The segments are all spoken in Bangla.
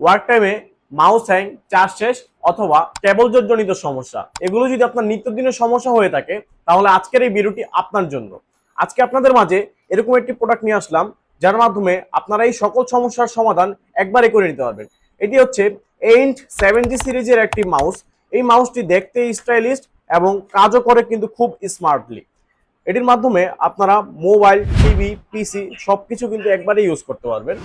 ওয়ার্ক টাইমে মাউস হ্যাং চার্জ শেষ অথবা কেবল জনিত সমস্যা। এগুলো যদি আপনার নিত্যদিনের সমস্যা হয়ে থাকে, তাহলে আজকের এই ভিডিওটি আপনার জন্য। আজকে আপনাদের মাঝে এরকম একটি প্রোডাক্ট নিয়ে আসলাম, যার মাধ্যমে আপনারা এই সকল সমস্যার সমাধান একবারে করে নিতে পারবেন। এটি হচ্ছে এইন্ট সেভেন্টি সিরিজের একটি মাউস এই মাউসটি দেখতে স্টাইলিস্ট এবং কাজও করে কিন্তু খুব স্মার্টলি এটির মাধ্যমে আপনারা মোবাইল, টিভি, পিসি সবকিছু কিন্তু একবারে ইউজ করতে পারবেন।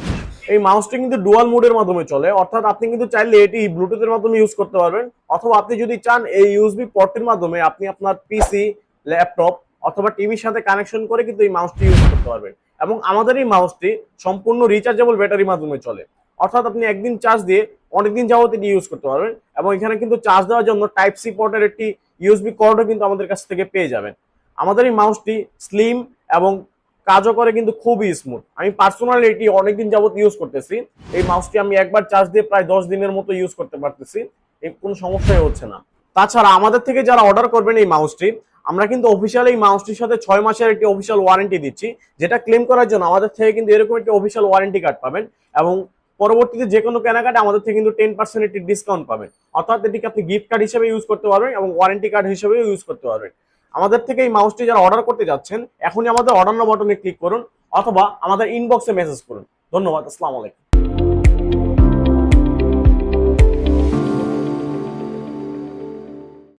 এই মাউসটি কিন্তু ডুয়াল মোডের মাধ্যমে চলে। অর্থাৎ আপনি কিন্তু চাইলে এটি ব্লুটুথের মাধ্যমে ইউজ করতে পারবেন। অথবা আপনি যদি চান এই ইউএসবি পোর্টের মাধ্যমে আপনি আপনার পিসি ল্যাপটপ অথবা টিভির সাথে কানেকশন করে কিন্তু এই মাউসটি ইউজ করতে পারবেন। এবং আমাদের এই মাউসটি সম্পূর্ণ রিচার্জেবল ব্যাটারির মাধ্যমে চলে। অর্থাৎ আপনি একদিন চার্জ দিয়ে অনেকদিন যাবত এটি ইউজ করতে পারবেন। এবং এখানে কিন্তু চার্জ দেওয়ার জন্য টাইপ সি পোর্টের একটি ইউএসবি কর্ডও কিন্তু আমাদের কাছ থেকে পেয়ে যাবেন। আমাদের এই মাউসটি স্লিম এবং কাজও করে কিন্তু খুবই স্মুথ আমি পার্সোনালি এটি অনেকদিন যাবত ইউজ করতেছি। এই মাউসটি আমি একবার চার্জ দিয়ে প্রায় দশ দিনের মতো ইউজ করতে পারতেছি। কোনো সমস্যাই হচ্ছে না। তাছাড়া আমাদের থেকে যারা অর্ডার করবেন এই মাউসটি, আমরা কিন্তু অফিসিয়াল এই মাউসটির সাথে ছয় মাসের একটি অফিসিয়াল ওয়ারেন্টি দিচ্ছি, যেটা ক্লেম করার জন্য আমাদের থেকে কিন্তু এরকম একটি অফিসিয়াল ওয়ারেন্টি কার্ড পাবেন এবং পরবর্তীতে যে কোনো কেনাকাটা আমাদের থেকে কিন্তু টেন পার্সেন্ট একটি ডিসকাউন্ট পাবেন। অর্থাৎ এটিকে আপনি গিফট কার্ড হিসেবে ইউজ করতে পারবেন এবং ওয়ারেন্টি কার্ড হিসেবেও ইউজ করতে পারবেন। আমাদের থেকে এই মাউসটি যারা অর্ডার করতে যাচ্ছেন, এখনই আমাদের অর্ডার বটনে ক্লিক করুন অথবা আমাদের ইনবক্সে মেসেজ করুন। ধন্যবাদ, আসসালামু আলাইকুম।